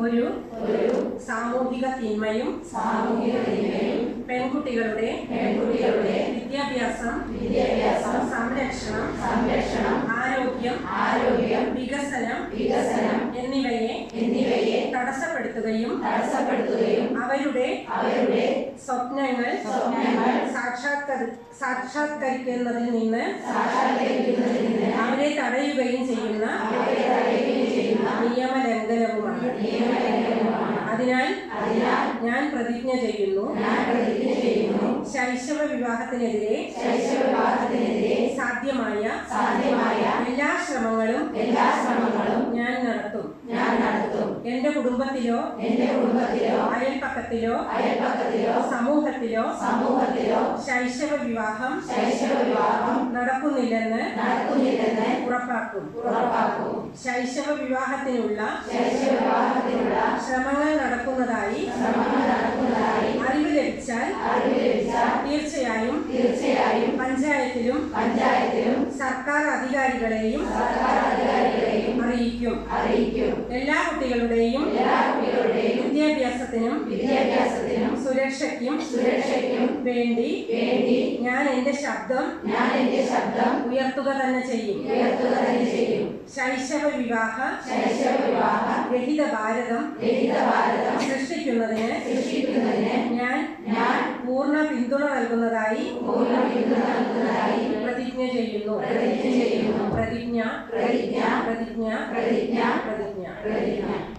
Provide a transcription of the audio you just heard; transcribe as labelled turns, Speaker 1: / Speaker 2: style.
Speaker 1: ഒരു സാമൂഹിക തിന്മയും പെൺകുട്ടികളുടെ വിദ്യാഭ്യാസം സംരക്ഷണം ആരോഗ്യം വികസനം എന്നിവയെ തടസ്സപ്പെടുത്തുകയും അവരുടെ സ്വപ്നങ്ങൾ സാക്ഷാത്കരി സാക്ഷാത്കരിക്കുന്നതിൽ നിന്ന് ഞാൻ പ്രതിജ്ഞ ചെയ്യുന്നു. ശൈശവ വിവാഹത്തിനെതിരെ സാധ്യമായ എല്ലാ ശ്രമങ്ങളും എല്ലാ ശ്രമങ്ങളും ഞാൻ നടത്തും. എന്റെ കുടുംബത്തിലോ അയൽപ്പക്കത്തിലോ സമൂഹത്തിലോ സമൂഹത്തിലോ ശൈശവ വിവാഹം നടക്കുന്നില്ലെന്ന് ഉറപ്പാക്കും. ഉറപ്പാക്കും. ശൈശവ വിവാഹത്തിനുള്ള ശ്രമങ്ങൾ നടക്കുന്നതായി ലഭിച്ചാൽ തീർച്ചയായും പഞ്ചായത്തിലും സർക്കാർ അധികാരികളെയും അറിയിക്കും. എല്ലാ കുട്ടികളുടെയും വിദ്യാഭ്യാസത്തിനും സുരക്ഷയ്ക്കും വേണ്ടി ഞാൻ എന്റെ ശബ്ദം ഉയർത്തുക തന്നെ ചെയ്യും. ശൈശവ വിവാഹ രഹിത ഭാരതം സൃഷ്ടിക്കുന്നതിന് ഞാൻ പൂർണ പിന്തുണ നൽകുന്നതായി പ്രതിജ്ഞ ചെയ്യുന്നു. പ്രതിജ്ഞ. പ്രതിജ്ഞ. പ്രതിജ്ഞ. പ്രതിജ്ഞ.